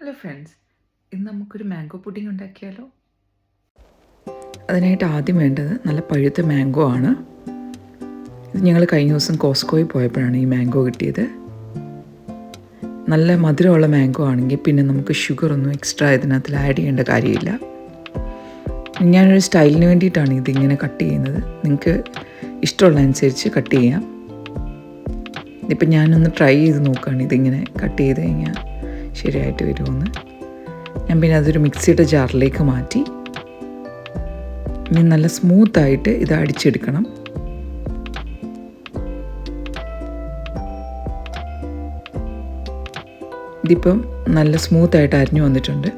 Hello friends ഇന്ന് നമുക്കൊരു mango pudding ഉണ്ടാക്കിയാലോ? അതിനായിട്ട് ആദ്യം വേണ്ടത് നല്ല പഴുത്ത മാംഗോ ആണ്. ഇത് ഞങ്ങൾ കഴിഞ്ഞ ദിവസം കോസ്കോയിൽ പോയപ്പോഴാണ് ഈ മാംഗോ കിട്ടിയത്. നല്ല മധുരമുള്ള മാംഗോ ആണെങ്കിൽ പിന്നെ നമുക്ക് ഷുഗർ ഒന്നും എക്സ്ട്രാ ഇതിനകത്തിൽ ആഡ് ചെയ്യേണ്ട കാര്യമില്ല. ഞാനൊരു സ്റ്റൈലിന് വേണ്ടിയിട്ടാണ് ഇതിങ്ങനെ കട്ട് ചെയ്യുന്നത്. നിങ്ങൾക്ക് ഇഷ്ടമുള്ള അനുസരിച്ച് കട്ട് ചെയ്യാം. ഇപ്പം ഞാനൊന്ന് ട്രൈ ചെയ്ത് നോക്കുകയാണ് ഇതിങ്ങനെ കട്ട് ചെയ്ത് കഴിഞ്ഞാൽ. ശരിയായിട്ട് വരുമെന്ന്. ഞാൻ പിന്നെ അതൊരു മിക്സിയുടെ ജാറിലേക്ക് മാറ്റി. ഇനി നല്ല സ്മൂത്തായിട്ട് ഇത് അടിച്ചെടുക്കണം. ഇതിപ്പം നല്ല സ്മൂത്തായിട്ട് അരിഞ്ഞു വന്നിട്ടുണ്ട്.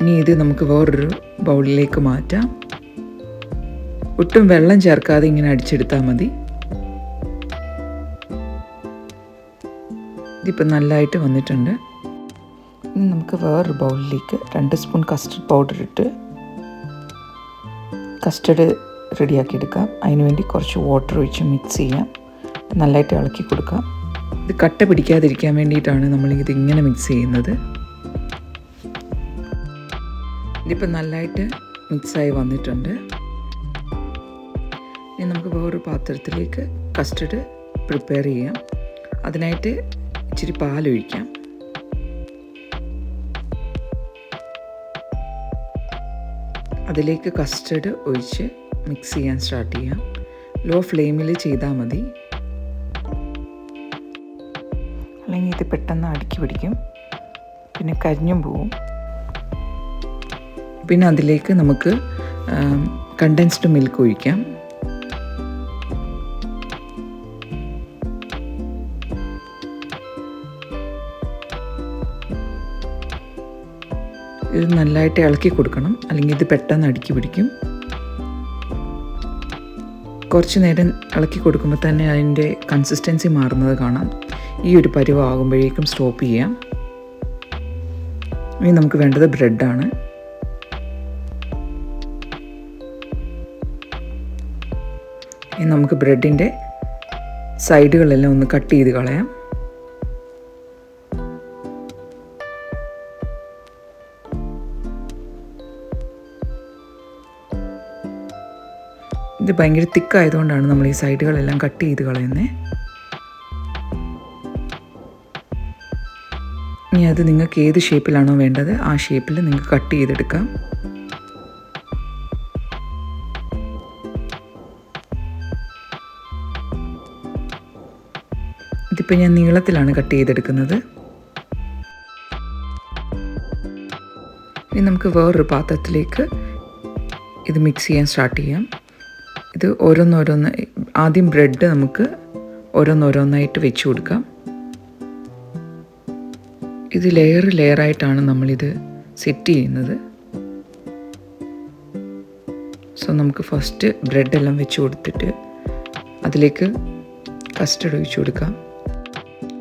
ഇനി ഇത് നമുക്ക് വേറൊരു ബൗളിലേക്ക് മാറ്റാം. ഒട്ടും വെള്ളം ചേർക്കാതെ ഇങ്ങനെ അടിച്ചെടുത്താൽ മതി. ഇതിപ്പം നല്ലതായിട്ട് വന്നിട്ടുണ്ട്. ഇനി നമുക്ക് വേറൊരു ബൗളിലേക്ക് രണ്ട് സ്പൂൺ കസ്റ്റർഡ് പൗഡർ ഇട്ട് കസ്റ്റർഡ് റെഡിയാക്കി എടുക്കാം അതിനുവേണ്ടി കുറച്ച് വാട്ടർ ഒഴിച്ച് മിക്സ് ചെയ്യാം. നല്ലതായിട്ട് ഇളക്കി കൊടുക്കാം. ഇത് കട്ട പിടിക്കാതിരിക്കാൻ വേണ്ടിയിട്ടാണ് നമ്മൾ ഇത് ഇങ്ങനെ മിക്സ് ചെയ്യുന്നത് ഇതിപ്പോൾ നല്ലതായിട്ട് മിക്സായി വന്നിട്ടുണ്ട്. ഇനി നമുക്ക് വേറൊരു പാത്രത്തിലേക്ക് കസ്റ്റർഡ് പ്രിപ്പയർ ചെയ്യാം. അതിനായിട്ട് ഇച്ചിരി പാലൊഴിക്കാം. അതിലേക്ക് കസ്റ്റർഡ് ഒഴിച്ച് മിക്സ് ചെയ്യാൻ സ്റ്റാർട്ട് ചെയ്യാം. ലോ ഫ്ലെയിമിൽ ചെയ്താൽ മതി. അല്ലെങ്കിൽ ഇത് പെട്ടെന്ന് അടുക്കി പിടിക്കും. പിന്നെ കരിഞ്ഞും പോവും. പിന്നെ അതിലേക്ക് നമുക്ക് കണ്ടൻസ്ഡ് മിൽക്ക് ഒഴിക്കാം. ഇത് നല്ലതായിട്ട് ഇളക്കി കൊടുക്കണം. അല്ലെങ്കിൽ ഇത് പെട്ടെന്ന് അടുക്കി പിടിക്കും. കുറച്ച് നേരം ഇളക്കി കൊടുക്കുമ്പോൾ തന്നെ അതിന്റെ കൺസിസ്റ്റൻസി മാറുന്നത് കാണാം. ഈ ഒരു പരുവാകുമ്പോഴേക്കും സ്റ്റോപ്പ് ചെയ്യാം. ഇനി നമുക്ക് വേണ്ടത് ബ്രെഡാണ് ഇനി നമുക്ക് ബ്രെഡിന്റെ സൈഡുകളെല്ലാം ഒന്ന് കട്ട് ചെയ്ത് കളയാം. ഇത് ഭയങ്കര തിക്കായതുകൊണ്ടാണ് നമ്മൾ ഈ സൈഡുകളെല്ലാം കട്ട് ചെയ്ത് കളയുന്നത് ഇനി അത് നിങ്ങൾക്ക് ഏത് ഷേപ്പിലാണോ വേണ്ടത് ആ ഷേപ്പിൽ നിങ്ങൾക്ക് കട്ട് ചെയ്തെടുക്കാം. ഇതിപ്പോൾ ഞാൻ നീളത്തിലാണ് കട്ട് ചെയ്തെടുക്കുന്നത്. ഇനി നമുക്ക് വേറൊരു പാത്രത്തിലേക്ക് ഇത് മിക്സ് ചെയ്യാൻ സ്റ്റാർട്ട് ചെയ്യാം. ഇത് ഓരോന്നോരോന്ന് ആദ്യം ബ്രെഡ് നമുക്ക് ഓരോന്നോരോന്നായിട്ട് വെച്ച് കൊടുക്കാം. ഇത് ലെയർ ലെയറായിട്ടാണ് നമ്മളിത് സെറ്റ് ചെയ്യുന്നത്. സോ നമുക്ക് ഫസ്റ്റ് ബ്രെഡ് എല്ലാം വെച്ച് കൊടുത്തിട്ട് അതിലേക്ക് കസ്റ്റർഡ് ഒഴിച്ചു കൊടുക്കാം.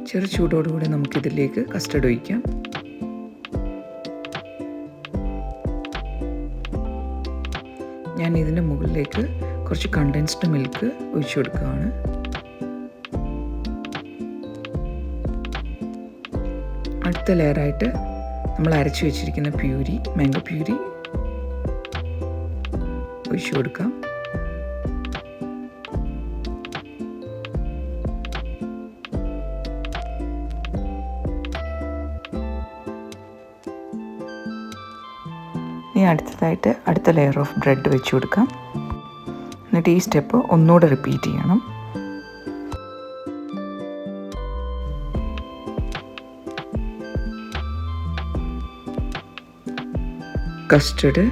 ചെറു ചൂടോടുകൂടി നമുക്കിതിലേക്ക് കസ്റ്റർഡ് ഒഴിക്കാം. ഞാൻ ഇതിന്റെ മുകളിലേക്ക് കുറച്ച് കണ്ടൻസ്ഡ് മിൽക്ക് ഒഴിച്ചു കൊടുക്കുകയാണ്. അടുത്ത ലെയറായിട്ട് നമ്മൾ അരച്ചു വെച്ചിരിക്കുന്ന പ്യൂരി മാംഗോ പ്യൂരി ഒഴിച്ചു കൊടുക്കാം. ഇനി അടുത്തതായിട്ട് അടുത്ത ലെയർ ഓഫ് ബ്രെഡ് വെച്ച് കൊടുക്കാം. എന്നിട്ട് ഈ സ്റ്റെപ്പ് ഒന്നുകൂടെ റിപ്പീറ്റ് ചെയ്യണം. കസ്റ്റഡ്.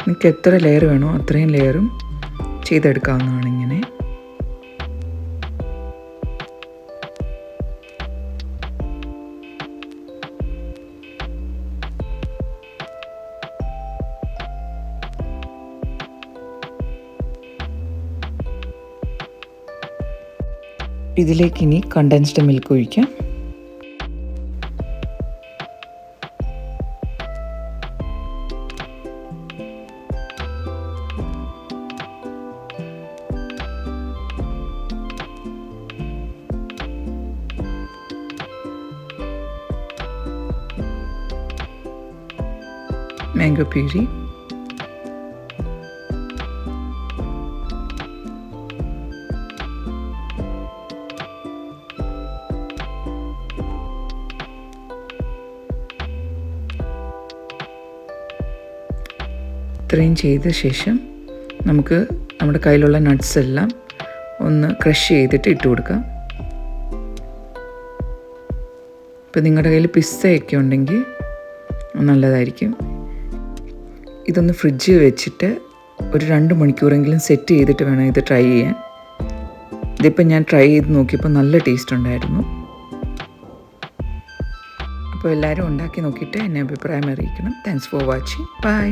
നിങ്ങൾക്ക് എത്ര ലെയർ വേണോ അത്രയും ലെയറും ചെയ്തെടുക്കാവുന്നതാണ് ഇങ്ങനെ. ഇതിലേക്ക് ഇനി കണ്ടൻസ്ഡ് മിൽക്ക് ഒഴിക്കാം. മാംഗോ പ്യൂരി ഇത്രയും ചെയ്ത ശേഷം നമുക്ക് നമ്മുടെ കയ്യിലുള്ള നട്ട്സ് എല്ലാം ഒന്ന് ക്രഷ് ചെയ്തിട്ട് ഇട്ട് കൊടുക്കാം. ഇപ്പം നിങ്ങളുടെ കയ്യിൽ പിസ്സയൊക്കെ ഉണ്ടെങ്കിൽ നല്ലതായിരിക്കും. ഇതൊന്ന് ഫ്രിഡ്ജിൽ വെച്ചിട്ട് ഒരു രണ്ട് മണിക്കൂറെങ്കിലും സെറ്റ് ചെയ്തിട്ട് വേണം ഇത് ട്രൈ ചെയ്യാൻ. ഇതിപ്പോൾ ഞാൻ ട്രൈ ചെയ്ത് നോക്കിയപ്പോൾ നല്ല ടേസ്റ്റ് ഉണ്ടായിരുന്നു. അപ്പോൾ എല്ലാവരും ഉണ്ടാക്കി നോക്കിയിട്ട് എന്നെ അഭിപ്രായം അറിയിക്കണം. Thanks for watching bye